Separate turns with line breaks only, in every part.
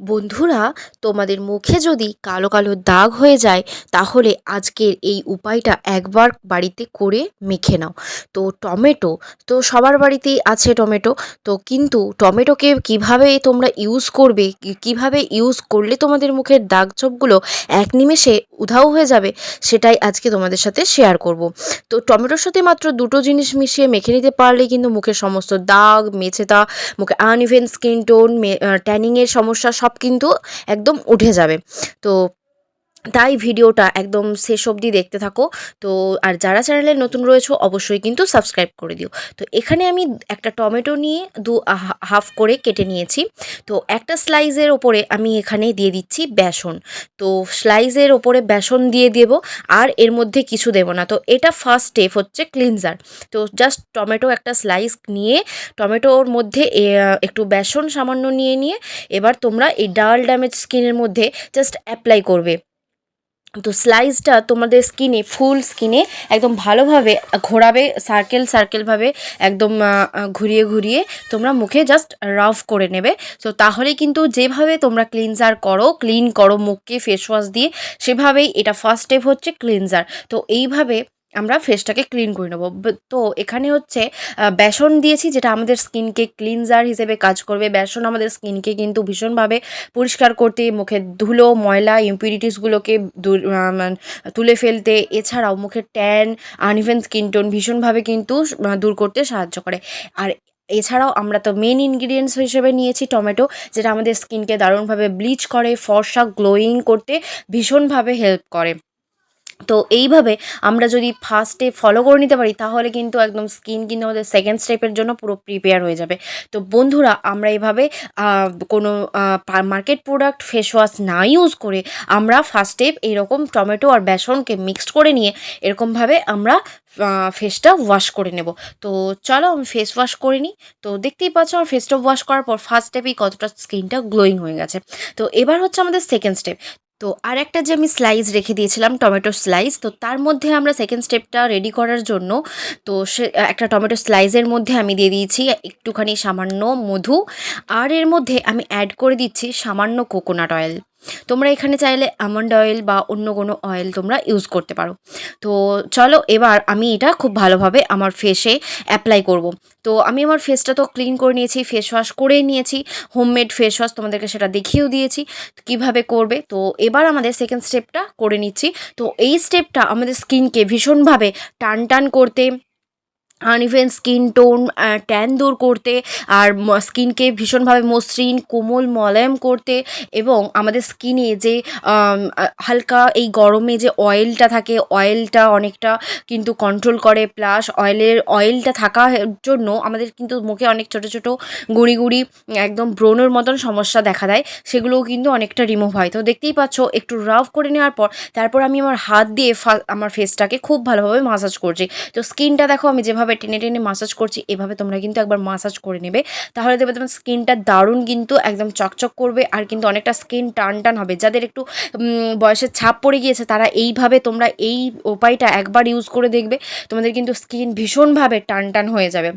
বন্ধুরা, তোমাদের মুখে যদি কালো কালো দাগ হয়ে যায়, তাহলে আজকের এই উপায়টা একবার বাড়িতে করে মেখে নাও। তো টমেটো, তো সবার বাড়িতেই আছে টমেটো, তো কিন্তু টমেটোকে কীভাবে তোমরা ইউজ করবে কীভাবে ইউজ করলে তোমাদের মুখের দাগ ছোপগুলো এক নিমেষে উধাও হয়ে যাবে, সেটাই আজকে তোমাদের সাথে শেয়ার করব। তো টমেটোর সাথে মাত্র দুটো জিনিস মিশিয়ে মেখে নিতে পারলে কিন্তু মুখের সমস্ত দাগ মেছেতা মুখে আনইভেন স্কিন টোন ট্যানিংয়ের সমস্যা সব কিন্তু একদম উঠে যাবে। তো তাই ভিডিওটা একদম শেষ অবধি দেখতে থাকো। তো আর যারা চ্যানেলে নতুন রয়েছে, অবশ্যই কিন্তু সাবস্ক্রাইব করে দিও। তো এখানে আমি একটা টমেটো নিয়ে দু হাফ করে কেটে নিয়েছি। তো একটা স্লাইজের ওপরে আমি এখানে দিয়ে দিচ্ছি বেসন। তো স্লাইজের ওপরে বেসন দিয়ে দেবো আর এর মধ্যে কিছু দেবো না। তো এটা ফার্স্ট স্টেপ হচ্ছে ক্লিনজার। তো জাস্ট টমেটো একটা স্লাইস নিয়ে টমেটোর মধ্যে একটু বেসন সামান্য নিয়ে নিয়ে এবার তোমরা এই ডাল ড্যামেজ স্কিনের মধ্যে জাস্ট অ্যাপ্লাই করবে। তো স্লাইসটা তোমাদের স্কিনে ফুল স্কিনে একদম ভালোভাবে ঘোরাবে সার্কেল সার্কেলভাবে একদম ঘুরিয়ে ঘুরিয়ে তোমরা মুখে জাস্ট রাফ করে নেবে। তো তাহলে কিন্তু যেভাবে তোমরা ক্লিনজার করো ক্লিন করো মুখকে ফেস ওয়াশ দিয়ে, সেভাবেই এটা ফার্স্ট স্টেপ হচ্ছে ক্লিনজার তো এইভাবে আমরা ফেসটাকে ক্লিন করে নেব। তো এখানে হচ্ছে বেসন দিয়েছি, যেটা আমাদের স্কিনকে ক্লিনজার হিসেবে কাজ করবে। বেসন আমাদের স্কিনকে কিন্তু ভীষণভাবে পরিষ্কার করতে মুখের ধুলো, ময়লা ইম্পিউরিটিসগুলোকে মানে তুলে ফেলতে, এছাড়াও মুখের ট্যান আনইভেন স্কিন টোন ভীষণভাবে কিন্তু দূর করতে সাহায্য করে। আর এছাড়াও আমরা তো মেন ইনগ্রিডিয়েন্টস হিসেবে নিয়েছি টমেটো, যেটা আমাদের স্কিনকে দারুণভাবে ব্লিচ করে, ফর্সা গ্লোয়িং করতে ভীষণভাবে হেল্প করে। তো এইভাবে আমরা যদি ফার্স্ট স্টেপ ফলো করে নিতে পারি, তাহলে কিন্তু একদম স্কিন কিন্তু আমাদের সেকেন্ড স্টেপের জন্য পুরো প্রিপেয়ার হয়ে যাবে। তো বন্ধুরা, আমরা এইভাবে কোনো মার্কেট প্রোডাক্ট ফেস ওয়াশ না ইউজ করে আমরা ফার্স্ট স্টেপ এইরকম টমেটো আর বেসনকে মিক্সড করে নিয়ে এরকমভাবে আমরা ফেসটা ওয়াশ করে নেব। তো চলো আমি ফেস ওয়াশ করে নিই। তো দেখতেই পাচ্ছ আমার ফেসটা ওয়াশ করার পর ফার্স্ট স্টেপেই কতটা স্কিনটা গ্লোয়িং হয়ে গেছে। তো এবার হচ্ছে আমাদের সেকেন্ড স্টেপ তো আর একটা যে আমি স্লাইস রেখে দিয়েছিলাম টমেটো স্লাইস তো তার মধ্যে আমরা সেকেন্ড স্টেপটা রেডি করার জন্য, তো সে, একটা টমেটো স্লাইসের মধ্যে আমি দিয়ে দিয়েছি একটুখানি সামান্য মধু, আর এর মধ্যে আমি অ্যাড করে দিচ্ছি সামান্য কোকোনাট অয়েল তোমরা এখানে চাইলে আমন্ড অয়েল বা অন্য কোনো অয়েল তোমরা ইউজ করতে পারো। তো চলো এবার আমি এটা খুব ভালোভাবে আমার ফেসে অ্যাপ্লাই করব। তো আমি আমার ফেসটা তো ক্লিন করে নিয়েছি ফেস ওয়াশ করে নিয়েছি হোমমেড ফেস ওয়াশ তোমাদেরকে সেটা দেখিয়েও দিয়েছি কীভাবে করবে। তো এবার আমাদের সেকেন্ড স্টেপটা করে নিচ্ছি। তো এই স্টেপটা আমাদের স্কিনকে ভীষণভাবে টান টান করতে আনইভেন স্কিন টোন ট্যান দূর করতে আর স্কিনকে ভীষণভাবে মসৃণ, কোমল, মলায়েম করতে এবং আমাদের স্কিনে যে হালকা এই গরমে যে অয়েলটা থাকে অয়েলটা অনেকটা কিন্তু কন্ট্রোল করে প্লাস অয়েলের অয়েলটা থাকার জন্য আমাদের কিন্তু মুখে অনেক ছোট ছোট গুঁড়ি গুঁড়ি, একদম ব্রণের মতন সমস্যা দেখা দেয়, সেগুলোও কিন্তু অনেকটা রিমুভ হয়। তো দেখতেই পাচ্ছ, একটু রাফ করে নেওয়ার পর, তারপর আমি আমার হাত দিয়ে আমার ফেসটাকে খুব ভালোভাবে মাসাজ করছি। তো স্কিনটা দেখো, আমি যেভাবে টেনে টেনে মাসাজ করছি, এভাবে তোমরা কিন্তু একবার মাসাজ করে নেবে। তাহলে দেখবে তোমার স্কিনটা দারুণ কিন্তু একদম চকচক করবে আর কিন্তু অনেকটা স্কিন টান টান হবে। যাদের একটু বয়সের ছাপ পড়ে গিয়েছে, তারা এইভাবে তোমরা এই উপায়টা একবার ইউজ করে দেখবে, তোমাদের কিন্তু স্কিন ভীষণভাবে টান টান হয়ে যাবে।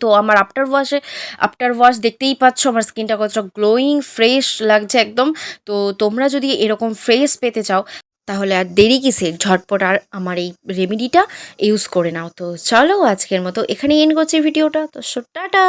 তো আমার আফটার ওয়াশে আফটার ওয়াশ দেখতেই পাচ্ছ আমার স্কিনটা কতটা গ্লোয়িং ফ্রেশ লাগছে একদম। তো তোমরা যদি এরকম ফ্রেশ পেতে চাও তাহলে আর দেরি কিসের? ঝটপট আর আমার এই রেমেডিটা ইউজ করে নাও। তো চলো আজকের মতো এখানেই এন্ড করছি ভিডিওটা। তো টাটা!